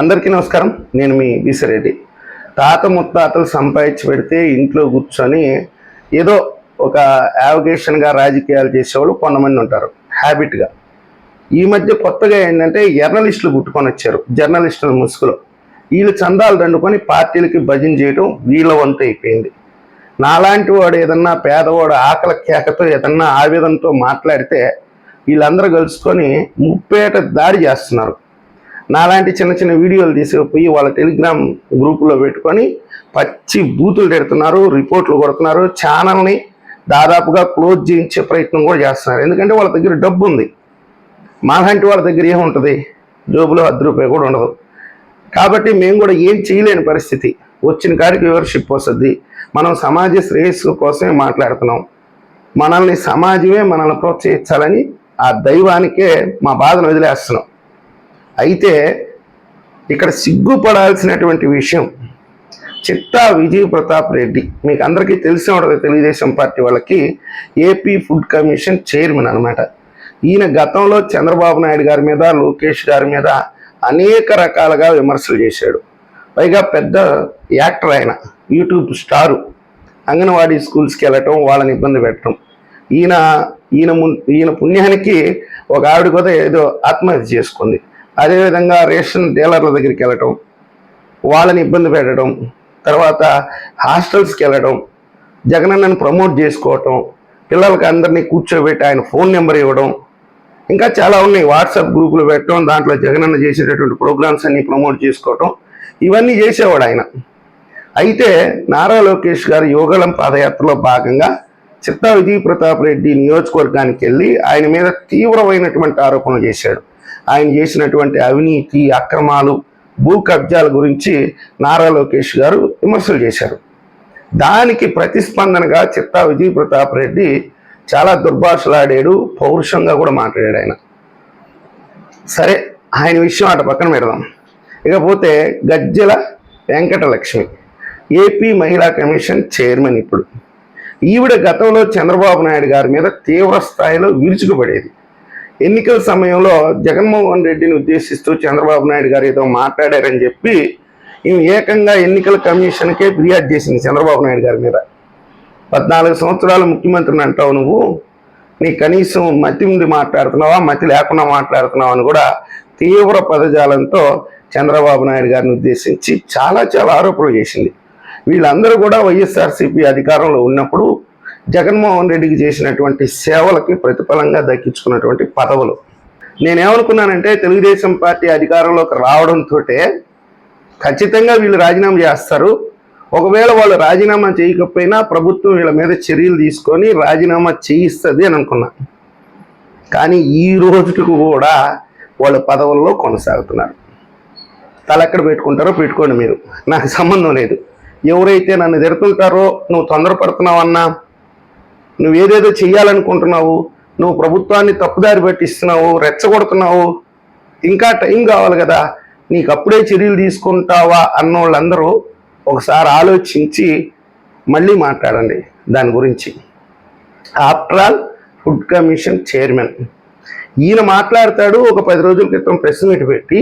అందరికీ నమస్కారం. నేను మీ విసిరెడ్డి. తాత ముత్తాతలు సంపాదించి పెడితే ఇంట్లో కూర్చొని ఏదో ఒక యావగేషన్గా రాజకీయాలు చేసేవాళ్ళు కొంతమంది ఉంటారు. హ్యాబిట్గా. ఈ మధ్య కొత్తగా ఏంటంటే జర్నలిస్టులు పుట్టుకొని వచ్చారు. జర్నలిస్టుల ముసుగులో. వీళ్ళు చందాలు దండుకొని పార్టీలకి భజన చేయడం వీళ్ళ వంతు అయిపోయింది. నాలాంటి వాడు ఏదన్నా పేదవాడు ఆకలి కేకతో ఏదన్నా ఆవేదనతో మాట్లాడితే వీళ్ళందరూ కలుసుకొని ముప్పేట దాడి చేస్తున్నారు. నాలాంటి చిన్న చిన్న వీడియోలు తీసుకుపోయి వాళ్ళ టెలిగ్రామ్ గ్రూపులో పెట్టుకొని పచ్చి బూతులు పెడుతున్నారు రిపోర్ట్లు కొడుతున్నారు ఛానల్ని దాదాపుగా క్లోజ్ చేయించే ప్రయత్నం కూడా చేస్తున్నారు. ఎందుకంటే వాళ్ళ దగ్గర డబ్బు ఉంది. మాలాంటి వాళ్ళ దగ్గర ఏముంటుంది? జోబులో అర్ధ రూపాయి కూడా ఉండదు. కాబట్టి మేము కూడా ఏం చేయలేని పరిస్థితి. వచ్చిన కాడికి వివర్షిప్ వస్తుంది. మనం సమాజ శ్రేయస్సు కోసమే మాట్లాడుతున్నాం. మనల్ని సమాజమే మనల్ని ప్రోత్సహించాలని ఆ దైవానికే మా బాధను వదిలేస్తున్నాం. అయితే ఇక్కడ సిగ్గుపడాల్సినటువంటి విషయం చిత్తా విజయ్ ప్రతాప్ రెడ్డి. మీకు అందరికీ తెలిసిన ఉంటుంది తెలుగుదేశం పార్టీ వాళ్ళకి ఏపీ ఫుడ్ కమిషన్ చైర్మన్ అనమాట ఈయన గతంలో చంద్రబాబు నాయుడు గారి మీద లోకేష్ గారి మీద అనేక రకాలుగా విమర్శలు చేశాడు. పైగా పెద్ద యాక్టర్ ఆయన యూట్యూబ్ స్టారు. అంగన్వాడీ స్కూల్స్కి వెళ్ళటం వాళ్ళని ఇబ్బంది పెట్టడం ఈయన ఈయన ఈయన పుణ్యానికి ఒక ఆవిడ కూడా ఏదో ఆత్మహత్య చేసుకుంది. అదేవిధంగా రేషన్ డీలర్ల దగ్గరికి వెళ్ళటం వాళ్ళని ఇబ్బంది పెట్టడం తర్వాత హాస్టల్స్కి వెళ్ళడం జగనన్నను ప్రమోట్ చేసుకోవటం పిల్లలకి అందరినీ కూర్చోబెట్టి ఆయన ఫోన్ నెంబర్ ఇవ్వడం ఇంకా చాలా ఉన్నాయి. వాట్సాప్ గ్రూపులు పెట్టడం దాంట్లో జగనన్న చేసేటటువంటి ప్రోగ్రామ్స్ అన్ని ప్రమోట్ చేసుకోవటం ఇవన్నీ చేసేవాడు ఆయన. అయితే నారా లోకేష్ గారు యోగళం పాదయాత్రలో భాగంగా చిత్తా విజయ్ ప్రతాప్ రెడ్డి నియోజకవర్గానికి వెళ్ళి ఆయన మీద తీవ్రమైనటువంటి ఆరోపణలు చేశాడు. ఆయన చేసినటువంటి అవినీతి అక్రమాలు భూ కబ్జాల గురించి నారా లోకేష్ గారు విమర్శలు చేశారు. దానికి ప్రతిస్పందనగా చిత్తా విజయ్ ప్రతాప్ రెడ్డి చాలా దుర్భాషలాడాడు పౌరుషంగా కూడా మాట్లాడాడు ఆయన. సరే ఆయన విషయం అటు పక్కన పెడదాం. ఇకపోతే గజ్జల వెంకటలక్ష్మి ఏపీ మహిళా కమిషన్ చైర్మన్ ఇప్పుడు. ఈవిడ గతంలో చంద్రబాబు నాయుడు గారి మీద తీవ్ర స్థాయిలో విరుచుకుపడేది. ఎన్నికల సమయంలో జగన్మోహన్ రెడ్డిని ఉద్దేశిస్తూ చంద్రబాబు నాయుడు గారు ఏదో మాట్లాడారని చెప్పి ఈమె ఏకంగా ఎన్నికల కమిషన్కే ఫిర్యాదు చేసింది చంద్రబాబు నాయుడు గారి మీద. పద్నాలుగు సంవత్సరాలు ముఖ్యమంత్రిని అంటావు నువ్వు. నీ కనీసం మతి ఉండి మాట్లాడుతున్నావా మతి లేకుండా మాట్లాడుతున్నావా అని కూడా తీవ్ర పదజాలంతో చంద్రబాబు నాయుడు గారిని ఉద్దేశించి చాలా చాలా ఆరోపణలు చేసింది. వీళ్ళందరూ కూడా వైఎస్ఆర్సీపీ అధికారంలో ఉన్నప్పుడు జగన్మోహన్ రెడ్డికి చేసినటువంటి సేవలకి ప్రతిఫలంగా దక్కించుకున్నటువంటి పదవులు. నేనేమనుకున్నానంటే తెలుగుదేశం పార్టీ అధికారంలోకి రావడంతో ఖచ్చితంగా వీళ్ళు రాజీనామా చేస్తారు. ఒకవేళ వాళ్ళు రాజీనామా చేయకపోయినా ప్రభుత్వం వీళ్ళ మీద చర్యలు తీసుకొని రాజీనామా చేయిస్తుంది అని అనుకున్నా. కానీ ఈ రోజుకి కూడా వాళ్ళ పదవుల్లో కొనసాగుతున్నారు. తలెక్కడ పెట్టుకుంటారో పెట్టుకోండి మీరు. నాకు సంబంధం లేదు. ఎవరైతే నన్ను తిడుతుంటారో నువ్వు తొందరపడుతున్నావన్నా నువ్వు ఏదేదో చెయ్యాలనుకుంటున్నావు నువ్వు ప్రభుత్వాన్ని తప్పుదారి పట్టిస్తున్నావు రెచ్చగొడుతున్నావు ఇంకా టైం కావాలి కదా నీకు అప్పుడే చర్యలు తీసుకుంటావా అన్న వాళ్ళందరూ ఒకసారి ఆలోచించి మళ్ళీ మాట్లాడండి దాని గురించి. After all food commission chairman ఈయన మాట్లాడతాడు ఒక పది రోజుల క్రితం ప్రెస్ మీట్ పెట్టి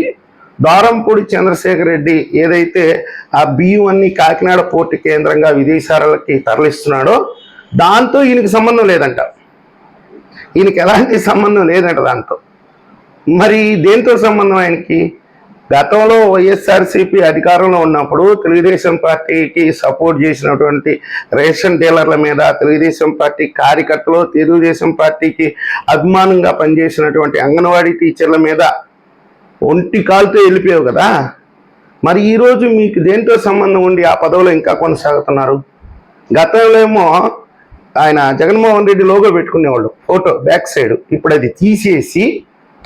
దారంపూడి చంద్రశేఖర్ రెడ్డి ఏదైతే ఆ బియ్యం అన్ని కాకినాడ పోర్టు కేంద్రంగా విదేశాలకి తరలిస్తున్నాడో దాంతో ఈయనకి సంబంధం లేదంట. ఈయనకి ఎలాంటి సంబంధం లేదంట దాంతో. మరి దేంతో సంబంధం ఆయనకి? గతంలో వైఎస్ఆర్సీపీ అధికారంలో ఉన్నప్పుడు తెలుగుదేశం పార్టీకి సపోర్ట్ చేసినటువంటి రేషన్ డీలర్ల మీద తెలుగుదేశం పార్టీ కార్యకర్తలు తెలుగుదేశం పార్టీకి అభిమానంగా పనిచేసినటువంటి అంగన్వాడీ టీచర్ల మీద ఒంటి కాలుతో వెళ్ళిపోయావు కదా. మరి ఈరోజు మీకు దేంతో సంబంధం ఉండి ఆ పదవిలో ఇంకా కొనసాగుతున్నారు? గతంలో ఏమో ఆయన జగన్మోహన్ రెడ్డి లోగో పెట్టుకునేవాళ్ళు. ఫోటో బ్యాక్ సైడ్ ఇప్పుడు అది తీసేసి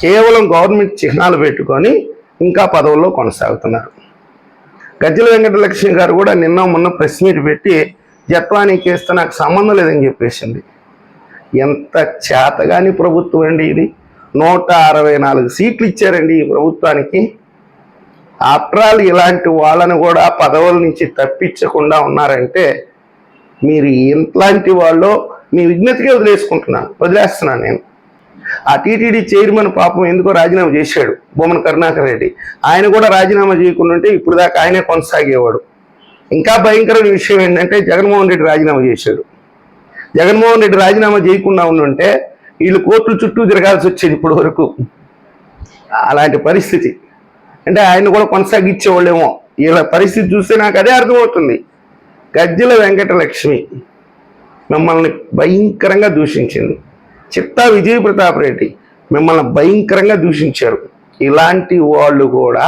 కేవలం గవర్నమెంట్ చిహ్నాలు పెట్టుకొని ఇంకా పదవుల్లో కొనసాగుతున్నారు. గజ్జల వెంకటలక్ష్మి గారు కూడా నిన్న మొన్న ప్రెస్ మీట్ పెట్టి జత్వానీ కేస్తే నాకు సంబంధం లేదని చెప్పేసింది. ఎంత చేతగాని ప్రభుత్వం అండి ఇది. నూట అరవై నాలుగు సీట్లు ఇచ్చారండి ఈ ప్రభుత్వానికి. ఆఫ్టర్ ఆల్ ఇలాంటి వాళ్ళని కూడా పదవుల నుంచి తప్పించకుండా ఉన్నారంటే మీరు ఎంతలాంటి వాళ్ళు మీ విజ్ఞతకే వదిలేసుకుంటున్నాను. వదిలేస్తున్నాను నేను. ఆ టీటీడీ చైర్మన్ పాపం ఎందుకో రాజీనామా చేశాడు బొమ్మన కరుణాకర్ రెడ్డి. ఆయన కూడా రాజీనామా చేయకుండా ఉంటే ఇప్పుడు దాకా ఆయనే కొనసాగేవాడు. ఇంకా భయంకరమైన విషయం ఏంటంటే జగన్మోహన్ రెడ్డి రాజీనామా చేశాడు. జగన్మోహన్ రెడ్డి రాజీనామా చేయకుండా ఉండుంటే వీళ్ళు కోర్టుల చుట్టూ తిరగాల్సి వచ్చేది ఇప్పటి వరకు. అలాంటి పరిస్థితి. అంటే ఆయన కూడా కొనసాగించేవాళ్ళేమో. వీళ్ళ పరిస్థితి చూస్తే నాకు అదే అర్థమవుతుంది. గజ్జల వెంకటలక్ష్మి మిమ్మల్ని భయంకరంగా దూషించింది. చిత్తా విజయ ప్రతాప్ రెడ్డి మిమ్మల్ని భయంకరంగా దూషించారు. ఇలాంటి వాళ్ళు కూడా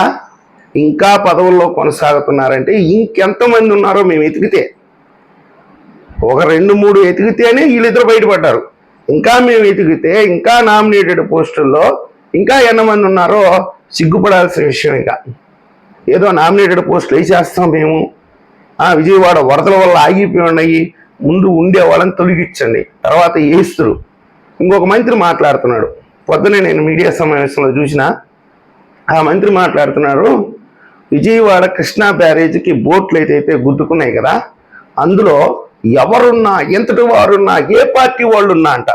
ఇంకా పదవుల్లో కొనసాగుతున్నారంటే ఇంకెంతమంది ఉన్నారో మేము ఎతికితే. ఒక రెండు మూడు ఎతికితేనే వీళ్ళిద్దరు బయటపడ్డారు. ఇంకా మేము ఎతికితే ఇంకా నామినేటెడ్ పోస్టుల్లో ఇంకా ఎంతమంది ఉన్నారో సిగ్గుపడాల్సిన విషయం ఇంకా. ఏదో నామినేటెడ్ పోస్టులు వేసేస్తాం మేము. విజయవాడ వరదల వల్ల ఆగిపోయి ఉన్నాయి ముందు ఉండే వాళ్ళని తొలగించండి. తర్వాత వేస్తురు ఇంకొక మంత్రి మాట్లాడుతున్నాడు. పొద్దునే నేను మీడియా సమావేశంలో చూసిన ఆ మంత్రి మాట్లాడుతున్నారు విజయవాడ కృష్ణా బ్యారేజీకి బోట్లు ఏదైతే గుద్దుకున్నాయి కదా అందులో ఎవరున్నా ఎంతటి వారున్నా ఏ పార్టీ వాళ్ళు ఉన్నా అంట.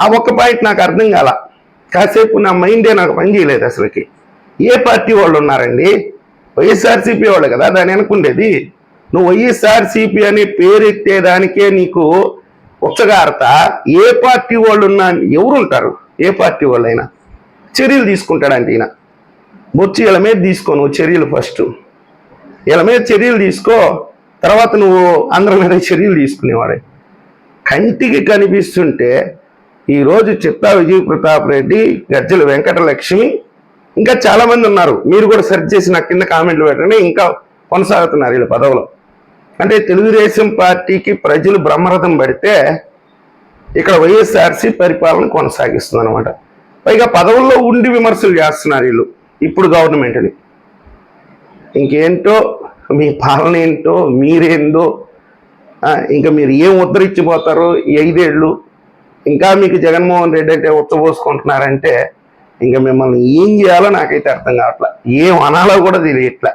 ఆ ఒక్క పాయింట్ నాకు అర్థం కాల. కాసేపు నా మైండే నాకు పని చేయలేదు అసలుకి. ఏ పార్టీ వాళ్ళు ఉన్నారండి? వైఎస్ఆర్సీపీ వాళ్ళు కదా దాని అనుకుండేది. నువ్వు వైఎస్ఆర్సీపీ అనే పేరు ఎత్తేదానికే నీకు ఉచ్చగారత ఏ పార్టీ వాళ్ళు ఉన్నా ఎవరు ఉంటారు? ఏ పార్టీ వాళ్ళైనా. చర్యలు తీసుకుంటాడంటే ఈయన. బొచ్చి ఇలా మీద తీసుకో నువ్వు చర్యలు ఫస్ట్. వీళ్ళ మీద చర్యలు తీసుకో. తర్వాత నువ్వు అందరి మీద చర్యలు తీసుకునేవాడే. కంటికి కనిపిస్తుంటే ఈరోజు చిత్తా విజయ ప్రతాప్ రెడ్డి గజ్జల వెంకటలక్ష్మి ఇంకా చాలామంది ఉన్నారు. మీరు కూడా సెర్చ్ చేసి నా కింద కామెంట్లు పెట్టండి. ఇంకా కొనసాగుతున్నారు వీళ్ళ పదవులు. అంటే తెలుగుదేశం పార్టీకి ప్రజలు బ్రహ్మరథం పడితే ఇక్కడ వైఎస్ఆర్సీ పరిపాలన కొనసాగిస్తుంది అనమాట పైగా పదవుల్లో ఉండి విమర్శలు చేస్తున్నారు వీళ్ళు. ఇప్పుడు గవర్నమెంట్ని ఇంకేంటో మీ పాలన ఏంటో మీరేందో ఇంకా మీరు ఏం ఉద్ధరించిపోతారో ఐదేళ్ళు ఇంకా మీకు జగన్మోహన్ రెడ్డి అంటే ఉత్తపోసుకుంటున్నారంటే ఇంకా మిమ్మల్ని ఏం చేయాలో నాకైతే అర్థం కావట్లా. ఏం అనాలో కూడా తెలియట్లా.